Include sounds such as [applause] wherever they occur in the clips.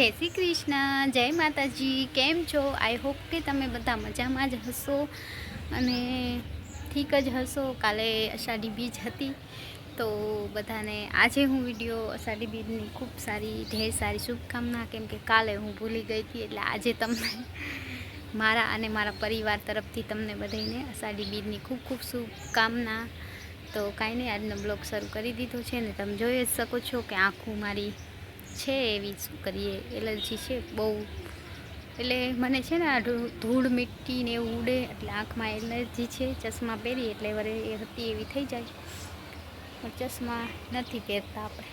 જય શ્રી કૃષ્ણ, જય માતાજી, કેમ છો? આઈ હોપ કે તમે બધા મજામાં જ હશો અને ઠીક જ હશો. કાલે અષાઢી બીજ હતી, તો બધાને આજે હું વીડિયો અષાઢી બીજની ખૂબ સારી, ઢેર સારી શુભકામના, કેમ કે કાલે હું ભૂલી ગઈ હતી, એટલે આજે તમને મારા અને મારા પરિવાર તરફથી તમને બધાને અષાઢી બીજની ખૂબ ખૂબ શુભકામના. તો કાંઈ નહીં, આજનો બ્લોગ શરૂ કરી દીધો છે ને તમે જોઈ જ શકો છો કે આંખું મારી છે એવી શું કરીએ. એલર્જી છે બહુ. એટલે મને છે ને આ ધૂળ મિટ્ટી ને એવું ઉડે એટલે આંખમાં એલર્જી છે. ચશ્મા પહેરી એટલે વરે એ હતી એવી થઈ જાય. પણ ચશ્મા નથી પહેરતા આપણે.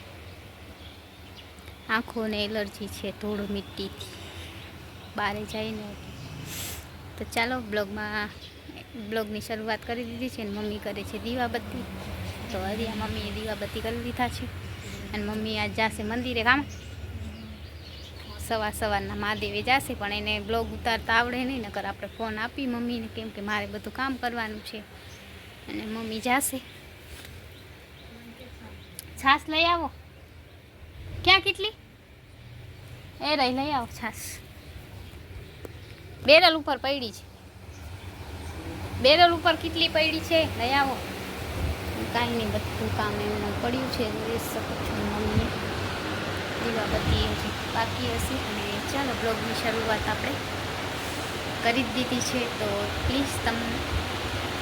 આંખોને એલર્જી છે ધૂળ મીઠીથી. બહારે જઈને તો ચાલો બ્લોગમાં, બ્લોગની શરૂઆત કરી દીધી છે ને મમ્મી કરે છે દીવાબત્તી. તો હરિયા મમ્મીએ દીવાબત્તી કરી દીધા છે. અને મમ્મી આજ જાશે મંદિરે કામ સવાર સવારના મહાદેવે જાશે, પણ એને બ્લોગ ઉતારતા આવડે નહીં, નકર આપણે ફોન આપી મમ્મીને કેમ કે મારે બધું કામ કરવાનું છે. અને મમ્મી જાશે. છાશ લઈ આવો. ક્યાં કેટલી? એ રહી, લઈ આવો છાશ. બેરલ ઉપર પડી છે. બેરલ ઉપર કેટલી પડી છે? લઈ આવો. કાંઈ નહીં બધું કામ એમને પડ્યું છે. જોઈ શકો છો મમ્મીએ દીવાબત્તી હજી બાકી હશે. અને ચાલો બ્લોગની શરૂઆત આપણે કરી જ દીધી છે. તો પ્લીઝ તમ,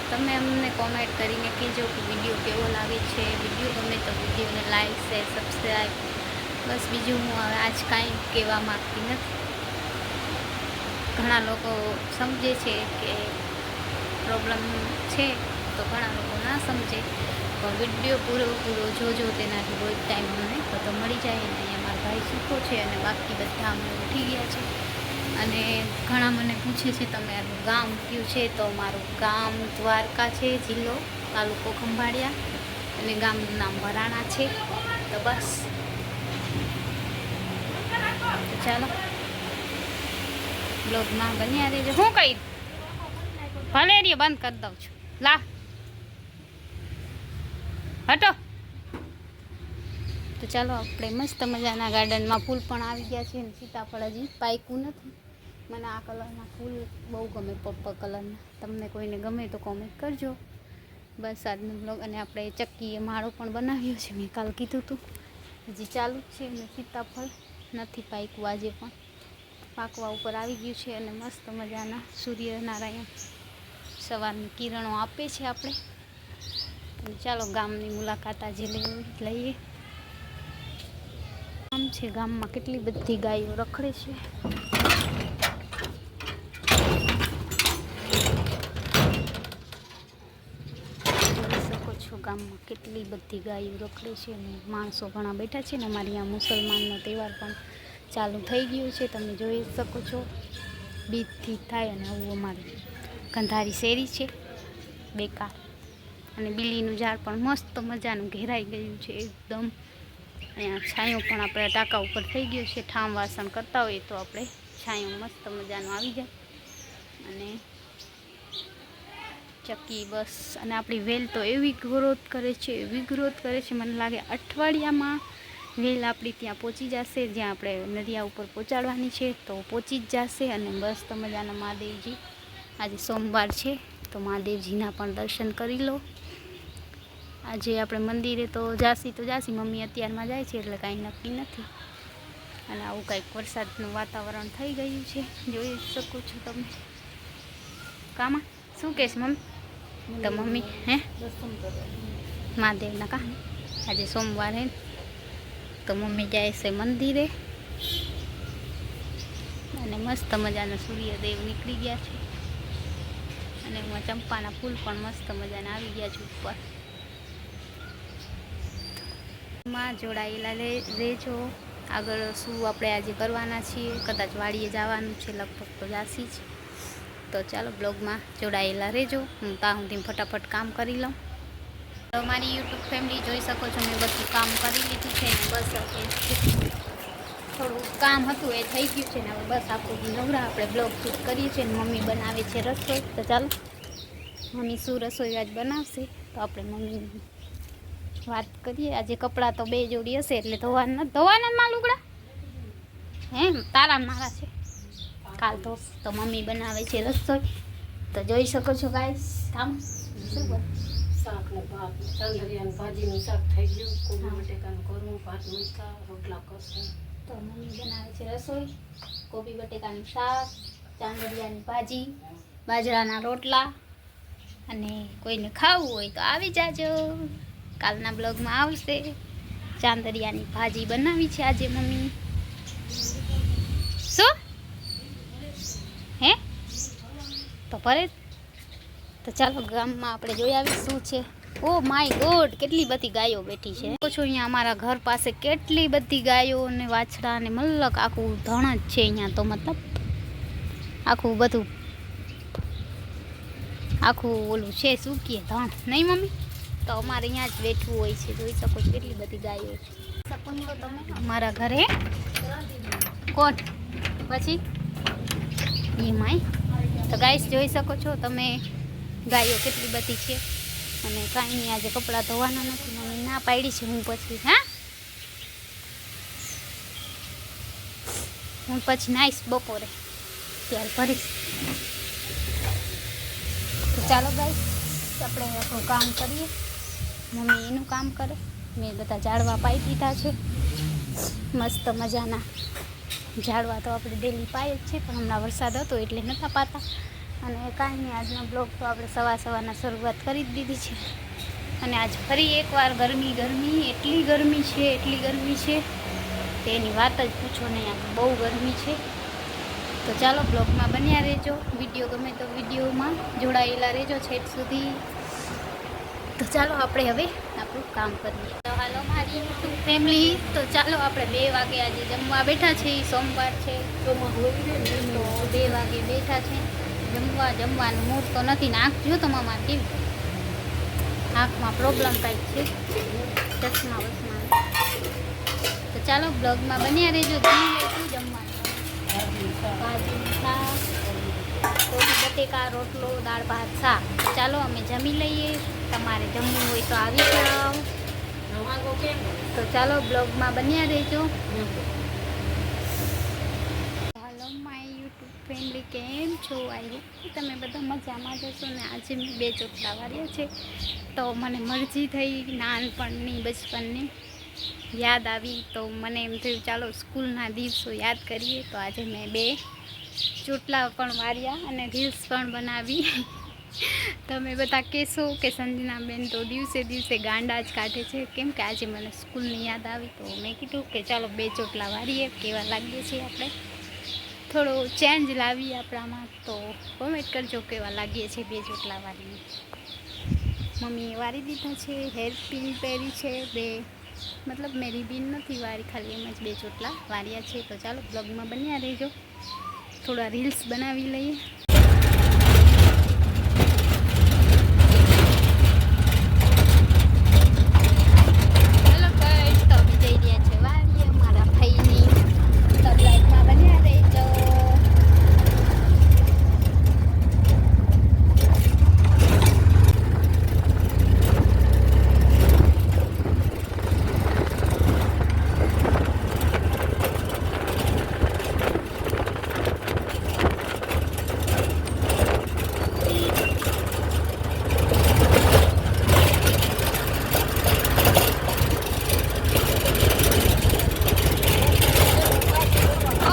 તમે અમને કોમેન્ટ કરીને કહેજો કે વીડિયો કેવો લાગે છે. વીડિયો ગમે તો વિડીયોને લાઈક શેર સબસ્ક્રાઈબ બસ બીજું હું હવે આજ કાંઈ કહેવા માગતી નથી. ઘણા લોકો સમજે છે કે પ્રોબ્લેમ છે. તો ઘણા લોકો ના સમજે. પણ વીડિયો પૂરો પૂરો જોજો તેનાથી રોજ ટાઈમ મને તો મળી જાય અને અહીંયા મારા ભાઈ સૂકો છે અને બાકી બધા અમે ઉઠી ગયા છે. અને ઘણા મને પૂછે છે તમારું ગામ કયું છે? તો મારું ગામ દ્વારકા છે, જિલ્લો તાલુકો ખંભાળિયા. અને ગામનું નામ વરાણા છે. તો બસ. તો ચાલો. બ્લોગમાં બન્યા રહેજો. હું કહી ભલે બંધ કરી દઉં છું. લા. હટો. તો ચાલો આપણે મસ્ત મજાના ગાર્ડનમાં ફૂલ પણ આવી ગયા છે સીતાફળ હજી પાક્યું નથી. મને આ કલરના ફૂલ બહુ ગમે પર્પલ કલરના. તમને કોઈને ગમે તો કોમેન્ટ કરજો. બસ આજનો બ્લોગ અને આપણે ચક્કીએ માળો પણ બનાવ્યો છે, મેં કાલ કીધું હતું હજી ચાલુ જ છે અને સીતાફળ. નથી પાક્યું આજે પણ. પાકવા ઉપર આવી ગયું છે અને મસ્ત મજાના સૂર્યનારાયણ સવારની કિરણો આપે છે આપણે. ચાલો ગામની મુલાકાત આજે લઈ લઈએ. ગામ છે, ગામમાં કેટલી બધી ગાયો રખડે છે. જોઈ શકો છો ગામમાં કેટલી બધી ગાયો રખડે છે અને માણસો ઘણા બેઠા છે ને અમારી અહીંયા મુસલમાનનો તહેવાર પણ ચાલુ થઈ ગયું છે. તમે જોઈ શકો છો, બીજથી થાય અને આવું અમારું કંધારી શેરી છે. બેકાર. અને બીલીનું ઝાડ પણ મસ્ત મજાનું ઘેરાઈ ગયું છે એકદમ. અહીંયા છાંયો પણ આપણે ટાંકા ઉપર થઈ ગયો છે. ઠામ વાસણ કરતા હોઈએ તો આપણે છાંયો મસ્ત મજાનો આવી જાય. અને ચક્કી બસ. અને આપણી વેલ તો એવી ગ્રોથ કરે છે, એવી ગ્રોથ કરે છે. મને લાગે અઠવાડિયામાં વેલ આપણી ત્યાં પહોંચી જશે. જ્યાં આપણે નદિયા ઉપર પહોંચાડવાની છે તો પહોંચી જ જશે. અને મસ્ત મજાના મહાદેવજી. આજે સોમવાર છે, તો મહાદેવજીના પણ દર્શન કરી લો. આજે આપણે મંદિરે તો જાસી તો જાસી, મમ્મી અત્યારમાં જાય છે એટલે કાંઈ નક્કી નથી. અને આવું કાંઈક વરસાદનું વાતાવરણ થઈ ગયું છે, જોઈ શકો છો તમે. કામાં, શું કહેશ મમ્મી? તો મમ્મી, હે? મહાદેવના કા આજે સોમવારે તો મમ્મી જાય છે મંદિરે. અને મસ્ત મજાના સૂર્યદેવ નીકળી ગયા છે. અને એમાં ચંપાના ફૂલ પણ મસ્ત મજાના આવી ગયા છે ઉપર. માં જોડાયેલા રહેજો. આગળ શું આપણે આજે કરવાના છીએ? કદાચ વાડીએ જવાનું છે, લગભગ તો જાસી જ. તો ચાલો બ્લોગમાં જોડાયેલા રહેજો. હું ત્યાં સુધી ફટાફટ કામ કરી લઉં. તો મારી યુટ્યુબ ફેમિલી જોઈ શકો છો, મેં બધું કામ કરી લીધું છે બસ થોડું કામ હતું, એ થઈ ગયું છે ને હવે બસ આખું નવરા આપણે બ્લોગ શૂટ કરીએ છીએ ને મમ્મી બનાવે છે રસોઈ. તો ચાલો, મમ્મી શું રસોઈ આજ બનાવશે? તો આપણે મમ્મી વાત કરીએ આજે કપડાં તો બે જોડી હશે એટલે ધોવાના ધોવાના માં લુગડા હે તારા મારા છે. કાલ તો તો મમ્મી બનાવે છે રસોઈ. તો જોઈ શકો છો ગાઈસ કામ શાક ને ભાત ચાંદરિયાની ભાજીનું શાક થઈ ગયું. કોબી બટેકાનું કરું ભાત મૂકા રોટલા કરશું. તો મમ્મી બનાવે છે રસોઈ. કોબી બટેકાનું શાક ચાંદરિયાની ભાજી બાજરાના રોટલા. અને કોઈને ખાવું હોય તો આવી જાજો. કાલના બ્લોગમાં આવશે. ચાંદરિયાની ભાજી બનાવી છે આજે મમ્મી. શું? હે? તો પરે તો ચાલો ગામમાં આપણે જોઈ આવી શું છે. ઓ માય ગોડ, કેટલી બધી ગાયો બેઠી છે. છો અહીંયા અમારા ઘર પાસે કેટલી બધી ગાયો ને વાછડા ને મલક આખું ધણ જ છે અહીંયા તો મતલબ આખું બધું. આખું ઓલું છે શું કહે ધણ. નહીં મમ્મી? તો અમારે અહીંયા જ બેઠવું હોય છે. જોઈ શકો છો કેટલી બધી ગાયો છે. અમારા ઘરે કોટ. પછી? એ માય તો ગાઈસ જોઈ શકો છો તમે ગાયો કેટલી બધી છે. અને કાંઈ નહીં, આજે કપડાં ધોવાના નથી. મમ્મી ના પાડી છે હું પછી, હા? હું પછી નાઈશ બપોરે. ત્યારે ભરીશ. તો ચાલો ગાઈશ આપણું કામ કરીએ. મમ્મી એનું કામ કરે. મેં બધા ઝાડવા પાઈ દીધા છે. મસ્ત મજાના ઝાડવા તો આપણે ડેલી પાઈ જ છે, પણ હમણાં વરસાદ હતો એટલે નહોતા પાતા. અને કાંઈ નહીં, આજનો બ્લોગ તો આપણે સવા સવારના શરૂઆત કરી જ દીધી છે. અને આજ ફરી એકવાર ગરમી ગરમી, એટલી ગરમી છે, એટલી ગરમી છે. તેની વાત જ પૂછો નહીં, આ બહુ ગરમી છે. તો ચાલો બ્લોગમાં બન્યા રહેજો. વીડિયો ગમે તો વિડીયોમાં જોડાયેલા રહેજો છેટ સુધી. તો ચાલો આપણે હવે આપણું કામ કરીએ. તો હાલો, મારી યુટ્યુબ ફેમિલી તો ચાલો આપણે બે વાગે આજે જમવા બેઠા છે. સોમવાર છે. તો બે વાગે બેઠા છે. જમવા, જમવાનું મૂડ તો નથી. ને આંખ જો તો કેવી આંખમાં પ્રોબ્લેમ કાંઈક છે? ચશ્મા વસમાં તો ચાલો બ્લોગમાં બન્યા રહેજો. જમી જમવાનું. ભાજી, શાક બટેકા, રોટલો, દાળ, ભાત, શાક. ચાલો, અમે જમી લઈએ. તમારે જમવું હોય તો આવી જાઓ. તો ચાલો બ્લોગમાં બન્યા રહેજો. હલો માય યુટ્યુબ ફ્રેન્ડલી કેમ છો? આવ્યું તમે બધા મજામાં જશો ને આજે મેં બે ચોટલા વાળ્યા છે. તો મને મરજી થઈ નાનપણની બચપનની યાદ આવી. તો મને એમ થયું ચાલો સ્કૂલના દિવસો યાદ કરીએ. તો આજે મેં બે ચોટલા પણ વાર્યા અને રીલ્સ પણ બનાવી. તમે બધા કહેશો કે સંજનાબેન તો દિવસે દિવસે ગાંડા જ કાઢે છે. કેમ કે આજે મને સ્કૂલની યાદ આવી તો મેં કીધું કે ચાલો બે ચોટલા વારીએ, કેવા લાગીએ છીએ આપણે. થોડો ચેન્જ લાવીએ આપણામાં તો કોમેન્ટ કરજો કેવા લાગીએ છીએ બે ચોટલા વારીએ. મમ્મીએ વારી દીધા છે હેર પિન પહેરી છે, બે. મતલબ મેં રિબિન નથી વારી, ખાલી એમ જ બે ચોટલા વાર્યા છે. તો ચાલો બ્લોગમાં બન્યા રહેજો. થોડા રીલ્સ બનાવી લઈએ ચલો guys, તો અમે જઈ રહ્યા છે વાડીએ મારા ભાઈની તો બ્લોગમાં બન્યા રહેજો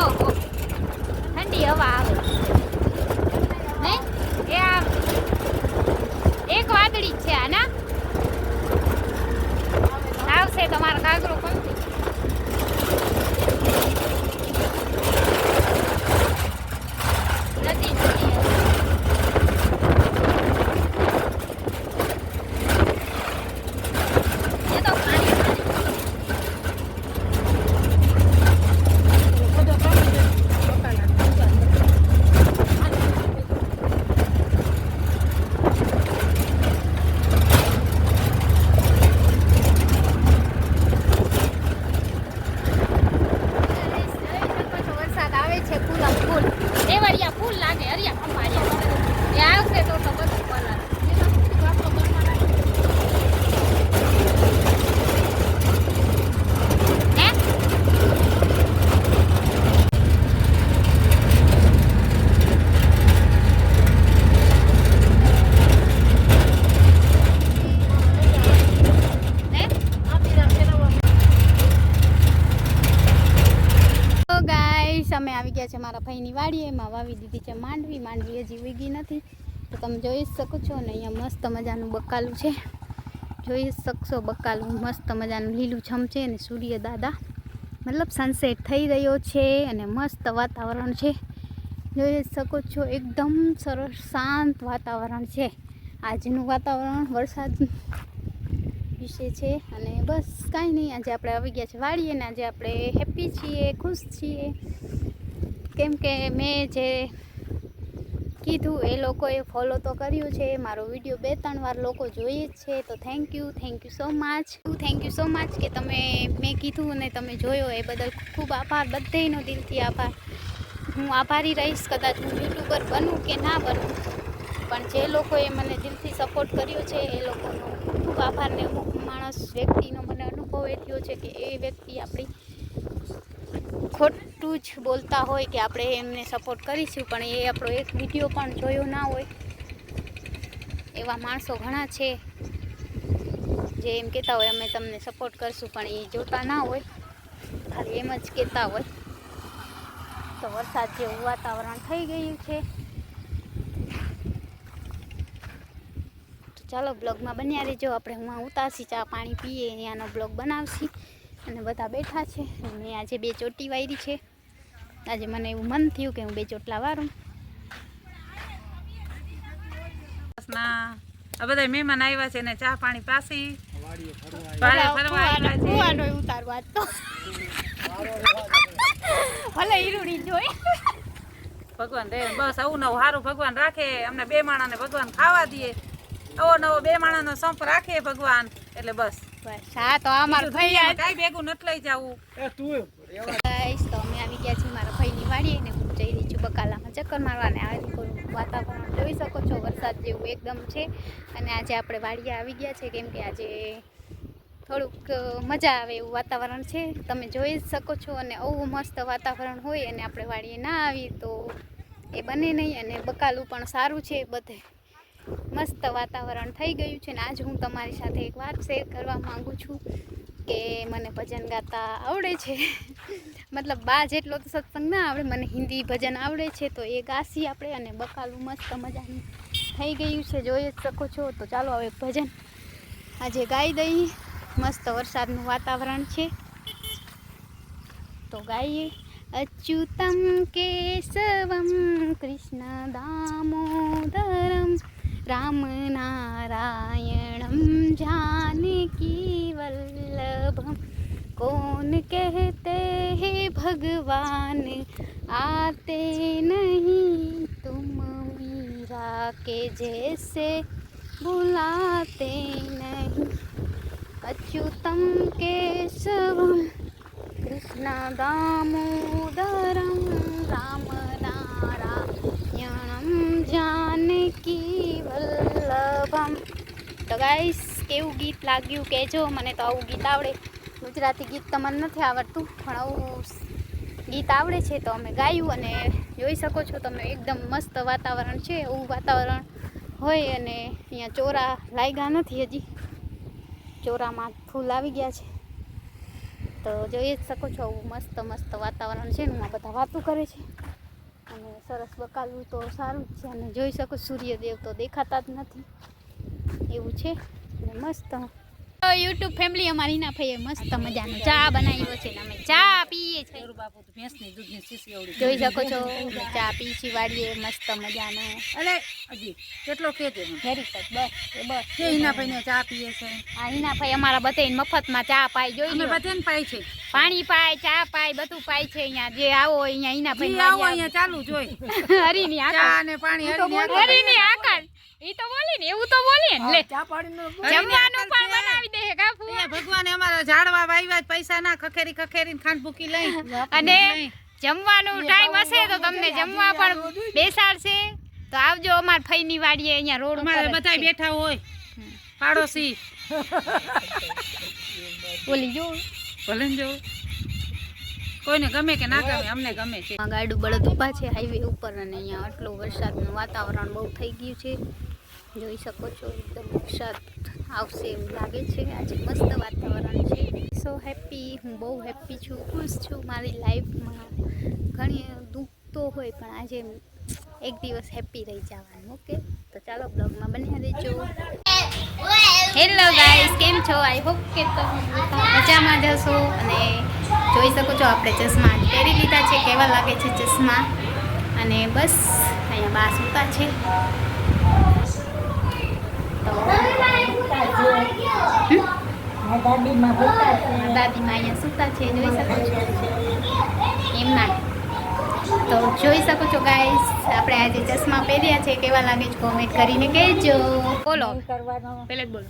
ઓહો ઠંડી હવા આવે નહીં એ આ એક વાદળી જ છે આના આવશે તમારો ઘાઘરો કોણથી નથી નથી એ તો પાણી પાણી બધા કામ છે પોતાના વરસાદ આવે છે ફૂલ આમ ફૂલ દેવળિયા ફૂલ લાગે હરિયા ખંભાળિયા એ આવશે તો તો બધું કલર હે અમે આવી ગયા છે મારા ભાઈની વાડીએ, એમાં વાવી દીધી છે માંડવી. માંડવી હજી વીગી નથી. તો તમે જોઈ શકો છો ને અહીંયા મસ્ત મજાનું બકાલું છે. જોઈ શકશો બકાલું, મસ્ત મજાનું લીલું છમ છે અને સૂર્ય દાદા મતલબ સનસેટ થઈ રહ્યો છે અને મસ્ત વાતાવરણ છે. જોઈ શકો છો એકદમ સરસ, શાંત વાતાવરણ છે. આજનું વાતાવરણ વરસાદ વિશે છે અને બસ કાંઈ નહીં. આજે આપણે આવી ગયા છે વાળીએ ને આજે આપણે હેપી છીએ, ખુશ છીએ. કેમ કે મેં જે કીધું એ લોકોએ ફોલો તો કર્યું છે. મારો વીડિયો બે, ત્રણ વાર લોકો જોઈએ જ છે. તો thank you thank you so much thank you so much કે તમે મેં કીધું અને તમે જોયો. એ બદલ ખૂબ આભાર. બધેનો દિલથી આભાર. હું આભારી રહીશ. કદાચ હું યુટ્યુબર બનું કે ના બનું. પણ જે લોકોએ મને દિલથી સપોર્ટ કર્યો છે, એ લોકોનો ખૂબ આભાર ને અમુક માણસ વ્યક્તિનો મને અનુભવ એ થયો છે કે એ વ્યક્તિ આપણી ખોટું જ બોલતા હોય કે આપણે એમને સપોર્ટ કરીશું, પણ એ આપણો એક વીડિયો પણ જોયો ના હોય. એવા માણસો ઘણા છે જે એમ કહેતા હોય, અમે તમને સપોર્ટ કરશું, પણ એ જોતા ના હોય. ખાલી એમ જ કહેતા હોય. તો વરસાદ જેવું વાતાવરણ થઈ ગયું છે. ચાલો બ્લોગમાં બન્યા રહેજો. આપણે હું ઉતારશી, ચા પાણી પીએ ત્યાંનો બ્લોગ બનાવશી. અને બધા બેઠા છે. મેં આજે બે ચોટી વાયરી છે. આજે મને એવું મન થયું કે હું બે ચોટલા વારું. ના આ બધા મહેમાન આવ્યા છે ને ચા પાણી પાસી. ભગવાન દે બસ આવું નવું સારું ભગવાન રાખે. અમને બે માણાને ભગવાન ખાવા દે. આવો નવો બે માણાનો સંપ રાખે ભગવાન. એટલે બસ. બસ હા તો અમાર ભાઈ ભેગું લઈ જવું. ગાઈસ તો અમે આવી ગયા છીએ મારા ભાઈની વાડીએ ને હું જઈ રહી છું બકાલામાં ચક્કર મારવાને. આ વાતાવરણ જોઈ શકો છો વરસાદ જેવું એકદમ છે. અને આજે આપણે વાડીએ આવી ગયા છે કેમ કે આજે થોડુંક મજા આવે એવું વાતાવરણ છે. તમે જોઈ જ શકો છો અને આવું મસ્ત વાતાવરણ હોય અને આપણે વાડીએ ના આવી તો એ બને નહીં અને બકાલું પણ સારું છે બધે. મસ્ત વાતાવરણ થઈ ગયું છે ને આજ હું તમારી સાથે એક વાત શેર કરવા માગું છું કે મને ભજન ગાતા આવડે છે. મતલબ બા જેટલો તો સત્સંગ ના આવડે, મને હિન્દી ભજન આવડે છે, તો એ ગાસી આપણે અને બકાલું મસ્ત મજાનું થઈ ગયું છે. જોઈ જ શકો છો. તો ચાલો હવે ભજન આજે ગાઈ દઈએ મસ્ત વરસાદનું વાતાવરણ છે. તો ગાઈએ. અચ્યુતમ કેશવમ કૃષ્ણ દામોદરમ રામ નારાયણમ जानकी वल्लभम कौन कहते हैं भगवान आते नहीं तुम मीरा के जैसे बुलाते नहीं अच्युतम केशवम कृष्ण दामोदरम જાનકી વલ્લભમ તો ગાઈસ કેવું ગીત લાગ્યું કહેજો, મને તો આવું ગીત આવડે. ગુજરાતી ગીત તમને નથી આવડતું, પણ આવું ગીત આવડે છે તો અમે ગાયું અને જોઈ શકો છો તમે, એકદમ મસ્ત વાતાવરણ છે, એવું વાતાવરણ હોય અને અહીંયા ચોરા લાગ્યા નથી હજી. ચોરામાં ફૂલ આવી ગયા છે. તો જોઈ જ શકો છો આવું મસ્ત મસ્ત વાતાવરણ છે ને બધા વાતો કરે છે. સરસ બકાલવું તો સારું જ છે. અને જોઈ શકો સૂર્યદેવ તો દેખાતા જ નથી. એવું છે. અને મસ્ત. યુટ્યુબ ફેમિલી અમારી ના ફઈએ મસ્ત મજાનો ચા બનાવ્યો છે અમે. ચા પીએ છીએ દેવરૂ બાપુ તો ભેંસની દૂધની શીશી એવડી જોઈ શકો છો ચા પી છીએ વાડીએ મસ્ત મજાનો. અરે હજી કેટલો કેજે. વેરી ગુડ બસ બસ. કે હિના ભાઈને ચા પીએ છે? આ હિના ભાઈ અમારા બધે મફતમાં ચા પાય જોઈ અમે લો બધાને પાય છે. પાણી પાય ચા પાય બધું પાય છે અહીંયા. જે આવો અહીંયા હિના ભાઈ આવો અહીંયા ચાલુ જોઈ [laughs] હરીની ચા આકાર અને પાણી હરીને આકાર ઈ તો બોલી ને એવું તો બોલીએ ને. લે જમવાનું પણ બનાવી દે હે કાપુ અહીંયા અમારા ઝાડવા વાવ્યા પૈસા ના ખખેરી ખખેરી ખાંડ ભૂકી લઈ. અને જમવાનું ટાઈમ હશે તો તમને જમવા પણ બેસાડશે. તો આવજો અમાર ફઈની વાડીએ અહીંયા રોડ અમારે બધા બેઠા હોય. પાડોશી. બોલી જો. ભલે જો. કોઈને ગમે કે ના ગમે અમને ગમે છે. ગાડું બળદ ઊભા છે હાઈવે ઉપર અને અહીંયા આટલું વરસાદનું વાતાવરણ બહુ થઈ ગયું છે. જોઈ શકો છો, એકદમ વરસાદ આવશે એવું લાગે છે. આજે મસ્ત વાતાવરણ છે. સો હેપી હું બહુ હેપી છું, ખુશ છું. મારી લાઈફમાં ઘણી દુઃખ તો હોય, પણ આજે એક દિવસ હેપી રહી જવાનું ઓકે તો ચાલો બ્લોગમાં બન્યા રહેજો. હેલો ગાઈસ કેમ છો? આઈ હોપ કે તમે મજામાં જ હશો. અને જોઈ શકો છો, આપણે ચશ્મા પહેરી લીધા છે, કેવા લાગે છે ચશ્મા? અને બસ, અહીંયા બા સૂતા છે. દાદીમાં અહીંયા સૂતા છે જોઈ શકો છો. એમના. તો જોઈ શકો છો ગાઈસ આપણે આજે ચશ્મા પહેર્યા છે કેવા લાગે છે કોમેન્ટ કરીને કહેજો. બોલો. કરવાનો. પહેલે જ બોલો.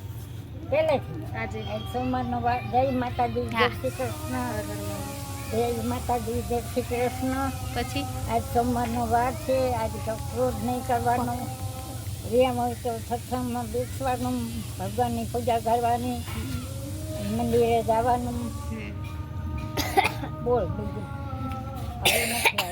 પહેલેથી. આજે. સોમવારનો વાર જય માતાજી જય. શ્રી કૃષ્ણ. જય માતાજી જય શ્રી કૃષ્ણ. પછી? આજ સોમવારનો વાર છે આજ તો ક્રોધ નહીં કરવાનો. રેમ હોય તો સત્સંગમાં બેસવાનું ભગવાનની પૂજા કરવાની મંદિરે જવાનું. બોલ બીજું. [coughs] હવે નથી